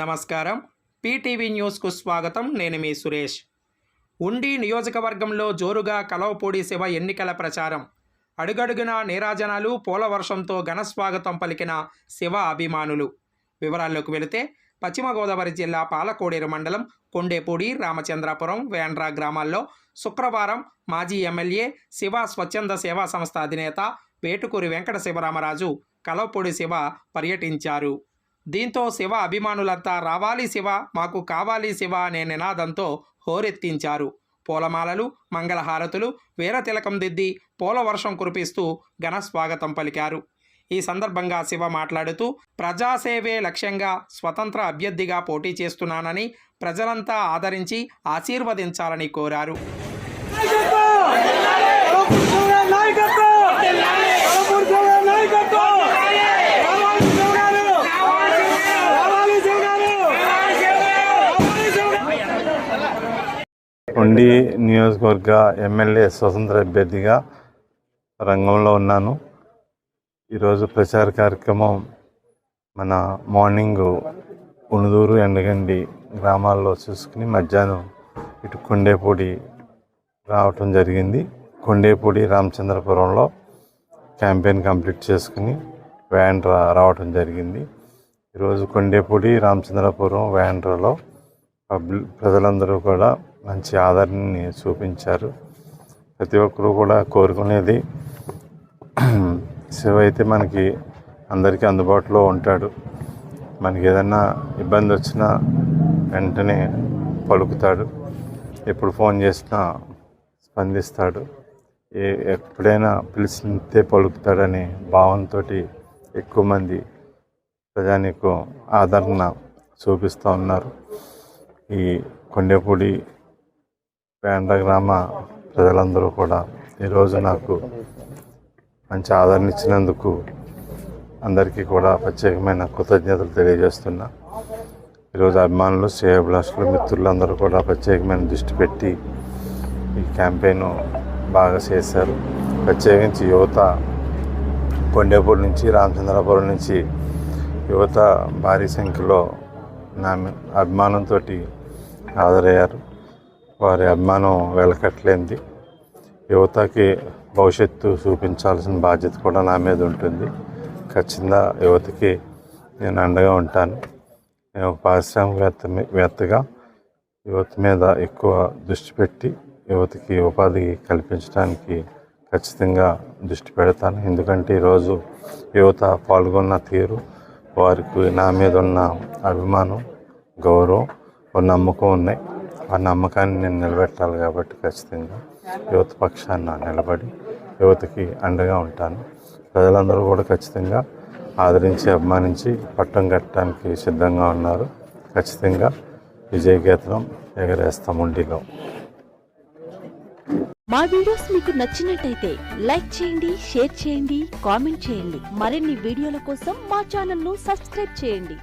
నమస్కారం. పీటీవీ న్యూస్కు స్వాగతం. నేను మీ సురేష్. ఉండి నియోజకవర్గంలో జోరుగా కలవపూడి శివ ఎన్నికల ప్రచారం. అడుగడుగున నీరాజనాలు పోలవర్షంతో ఘన స్వాగతం పలికిన శివ అభిమానులు. వివరాల్లోకి వెళితే పశ్చిమ గోదావరి జిల్లా పాలకోడేరు మండలం కొండేపూడి రామచంద్రాపురం వేండ్రా గ్రామాల్లో శుక్రవారం మాజీ ఎమ్మెల్యే శివ స్వచ్ఛంద సేవా సంస్థ అధినేత వేటుకూరి వెంకట శివరామరాజు కలవపూడి శివ పర్యటించారు. దీంతో శివ అభిమానులంతా రావాలి శివ మాకు కావాలి శివ అనే నినాదంతో హోరెత్తించారు. పూలమాలలు మంగళహారతులు వీరతిలకం దిద్ది పూలవర్షం కురిపిస్తూ ఘన స్వాగతం పలికారు. ఈ సందర్భంగా శివ మాట్లాడుతూ ప్రజాసేవే లక్ష్యంగా స్వతంత్ర అభ్యర్థిగా పోటీ చేస్తున్నానని ప్రజలంతా ఆదరించి ఆశీర్వదించాలని కోరారు. ఉండి నియోజకవర్గ ఎమ్మెల్యే స్వతంత్ర అభ్యర్థిగా రంగంలో ఉన్నాను. ఈరోజు ప్రచార కార్యక్రమం మన మార్నింగ్ ఉణుదూరు ఎండగండి గ్రామాల్లో చూసుకుని మధ్యాహ్నం ఇటు కొండేపూడి రావటం జరిగింది. కొండేపూడి రామచంద్రపురంలో క్యాంపెయిన్ కంప్లీట్ చేసుకుని వ్యాన్ రావటం జరిగింది. ఈరోజు కొండేపూడి రామచంద్రపురం వ్యాండ్రాలో పబ్లిక్ ప్రజలందరూ కూడా మంచి ఆదరణని చూపించారు. ప్రతి ఒక్కరూ కూడా కోరుకునేది శివ అయితే మనకి అందరికీ అందుబాటులో ఉంటాడు. మనకి ఏదైనా ఇబ్బంది వచ్చినా వెంటనే పలుకుతాడు. ఎప్పుడు ఫోన్ చేసినా స్పందిస్తాడు. ఏ ఎప్పుడైనా పిలిచితే పలుకుతాడనే భావంతో ఎక్కువ మంది ప్రజానికి ఆదరణ చూపిస్తూ ఉన్నారు. ఈ కొండపూడి పేండ గ్రామ ప్రజలందరూ కూడా ఈరోజు నాకు మంచి ఆదరణ ఇచ్చినందుకు అందరికీ కూడా ప్రత్యేకమైన కృతజ్ఞతలు తెలియజేస్తున్నా. ఈరోజు అభిమానులు శ్రేయభిలాషులు మిత్రులందరూ కూడా ప్రత్యేకమైన దృష్టి పెట్టి ఈ క్యాంపెయిన్ బాగా చేశారు. ప్రత్యేకించి యువత కొండేపూడి నుంచి రామచంద్రపురం నుంచి యువత భారీ సంఖ్యలో నా అభిమానంతో హాజరయ్యారు. వారి అభిమానం వెలకట్లేంది యువతకి భవిష్యత్తు చూపించాల్సిన బాధ్యత కూడా నా మీద ఉంటుంది. ఖచ్చితంగా యువతకి నేను అండగా ఉంటాను. నేను ఒక పారిశ్రామికవేత్త వేత్తగా యువత మీద ఎక్కువ దృష్టి పెట్టి యువతకి ఉపాధి కల్పించడానికి ఖచ్చితంగా దృష్టి పెడతాను. ఎందుకంటే ఈరోజు యువత పాల్గొన్న తీరు వారికి నా మీద ఉన్న అభిమానం గౌరవం నమ్మకం ఉన్నాయి. ఆ నమ్మకాన్ని నేను నిలబెట్టాలి కాబట్టి ఖచ్చితంగా యువత పక్షాన నిలబడి యువతకి అండగా ఉంటాను. ప్రజలందరూ కూడా ఖచ్చితంగా ఆదరించి అభిమానించి పట్టం కట్టడానికి సిద్ధంగా ఉన్నారు. ఖచ్చితంగా విజయగీతం ఎగరేస్తాం ఉండిలో. మా వీడియోస్ మీకు నచ్చినట్టయితే లైక్ చేయండి షేర్ చేయండి కామెంట్ చేయండి. మరిన్ని వీడియోల కోసం మా ఛానల్ను సబ్స్క్రైబ్ చేయండి.